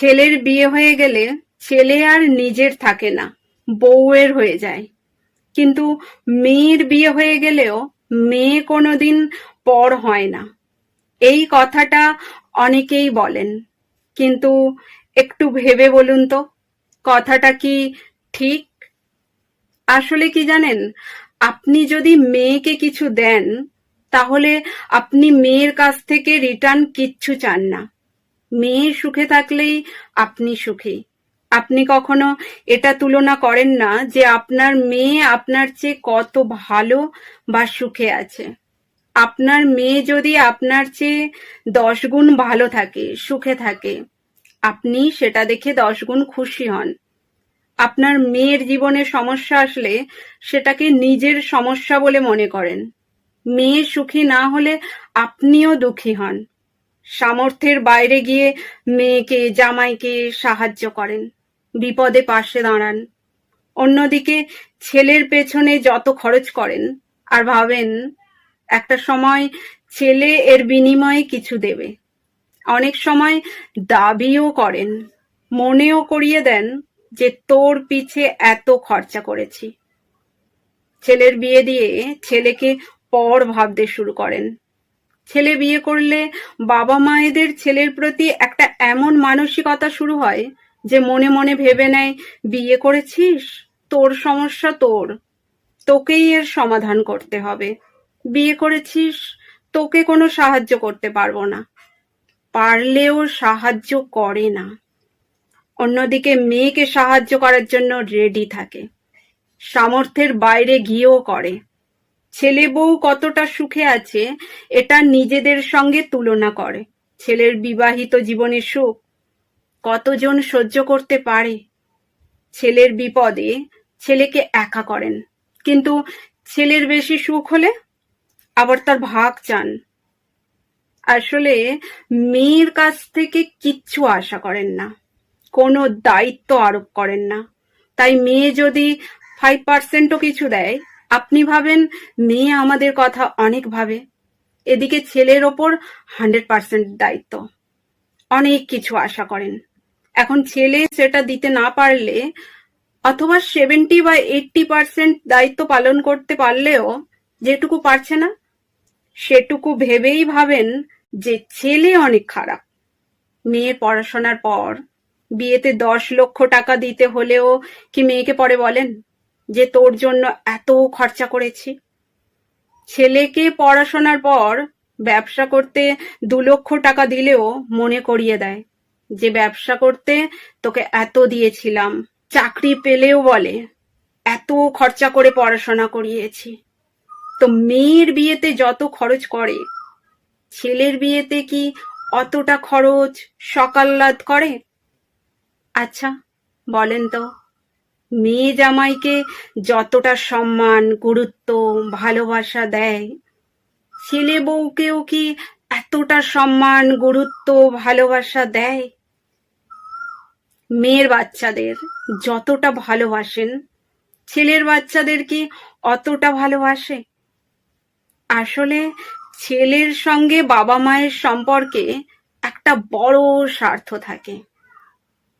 ছেলের বিয়ে হয়ে গেলে ছেলে আর নিজের থাকে না, বউয়ের হয়ে যায়। কিন্তু মেয়ের বিয়ে হয়ে গেলেও মেয়ে কোনোদিন পর হয় না। এই কথাটা অনেকেই বলেন। কিন্তু একটু ভেবে বলুন তো, কথাটা কি ঠিক? আসলে কি জানেন, আপনি যদি মেয়েকে কিছু দেন, তাহলে আপনি মেয়ের কাছ থেকে রিটার্ন কিচ্ছু চান না। মেয়ে সুখে থাকলেই আপনি সুখী। আপনি কখনো এটা তুলনা করেন না যে আপনার মেয়ে আপনার চেয়ে কত ভালো বা সুখে আছে। আপনার মেয়ে যদি আপনার চেয়ে দশ গুণ ভালো থাকে, সুখে থাকে, আপনি সেটা দেখে দশ গুণ খুশি হন। আপনার মেয়ের জীবনে সমস্যা আসলে সেটাকে নিজের সমস্যা বলে মনে করেন। মেয়ে সুখী না হলে আপনিও দুঃখী হন। সামর্থ্যের বাইরে গিয়ে মেয়েকে, জামাইকে সাহায্য করেন। বিপদে পাশে দাঁড়ান। অন্যদিকে ছেলের পেছনে যত খরচ করেন, আর ভাবেন, একটা সময় ছেলে এর বিনিময়ে কিছু দেবে। অনেক সময় দাবিও করেন। মনেও করিয়ে দেন যে, তোর পিছে এত খরচা করেছি। ছেলের বিয়ে দিয়ে ছেলেকে পর ভাবতে শুরু করেন। ছেলে বিয়ে করলে বাবা মায়েদের ছেলের প্রতি একটা এমন মানসিকতা শুরু হয় যে মনে মনে ভেবে নেয়, বিয়ে করেছিস? তোর সমস্যা তোর। তোকেই এর সমাধান করতে হবে। বিয়ে করেছিস? তোকে কোনো সাহায্য করতে পারব না। পারলেও সাহায্য করে না। অন্যদিকে মেয়েকে সাহায্য করার জন্য রেডি থাকে। সামর্থ্যের বাইরে গিয়েও করে। ছেলে বউ কতটা সুখে আছে, এটা নিজেদের সঙ্গে তুলনা করে। ছেলের বিবাহিত জীবনের সুখ কতজন সহ্য করতে পারে? ছেলের বিপদে ছেলেকে একা করেন। কিন্তু ছেলের বেশি সুখ হলে আবার তার ভাগ চান। আসলে মেয়ের কাছ থেকে কিচ্ছু আশা করেন না। কোনো দায়িত্ব আরোপ করেন না। তাই মেয়ে যদি ফাইভ পার্সেন্টও কিছু দেয় আপনি ভাবেন মেয়ে আমাদের কথা অনেক ভাবে। এদিকে ছেলের ওপর হান্ড্রেড পার্সেন্ট দায়িত্ব। অনেক কিছু আশা করেন। এখন ছেলে সেটা দিতে না পারলে অথবা সেভেন্টি বা এইটটি পার্সেন্ট দায়িত্ব পালন করতে পারলেও যেটুকু পারছে না, সেটুকু ভেবেই ভাবেন যে ছেলে অনেক খারাপ। মেয়ের পড়াশোনার পর বিয়েতে দশ লক্ষ টাকা দিতে হলেও কি মেয়েকে পরে বলেন? যে তোর জন্য এত খরচা করেছি। ছেলেকে পড়াশোনার পর ব্যবসা করতে দু লক্ষ টাকা দিলেও মনে করিয়ে দেয় যে ব্যবসা করতে তোকে এত দিয়েছিলাম। চাকরি পেলেও বলে, এত খরচা করে পড়াশোনা করিয়েছি। তো মেয়ের বিয়েতে যত খরচ করে, ছেলের বিয়েতে কি অতটা খরচ সকাল্লাদ করে? আচ্ছা বলেন তো। মেয়ে জামাইকে যতটা সম্মান, গুরুত্ব, ভালোবাসা দেয়, ছেলে বউকেও কি এতটা সম্মান, গুরুত্ব, ভালোবাসা দেয়? মেয়ের বাচ্চাদের যতটা ভালোবাসেন, ছেলের বাচ্চাদের কি অতটা ভালোবাসে? আসলে ছেলের সঙ্গে বাবা মায়ের সম্পর্কে একটা বড় স্বার্থ থাকে।